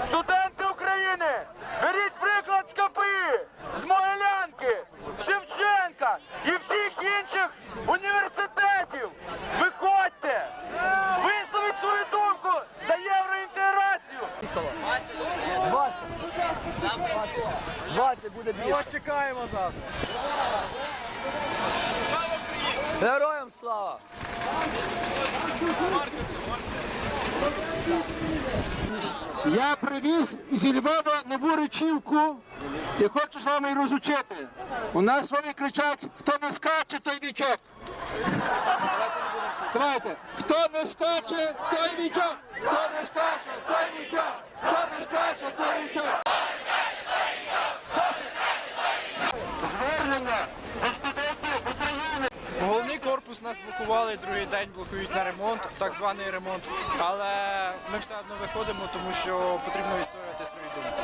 Студенти України, беріть приклад з КПІ, з Могилянки, Шевченка і всіх інших університетів. Виходьте, висловіть свою думку за євроінтеграцію. Вася. Вася буде більше. чекаємо завтра. Героям слава! Я привіз зі Львова нову речівку і хочу з вами розучити. У нас вони кричать, хто не скаче, той вічок. Давайте, хто не скаче, той вічок. Хто не скаче, той вічок. Хто не скаче, той вічок. Звернення України. Головний корпус нас блокували, другий день блокують на ремонт, так званий ремонт. Але ми все одно виходимо, тому що потрібно відстоювати свої думки.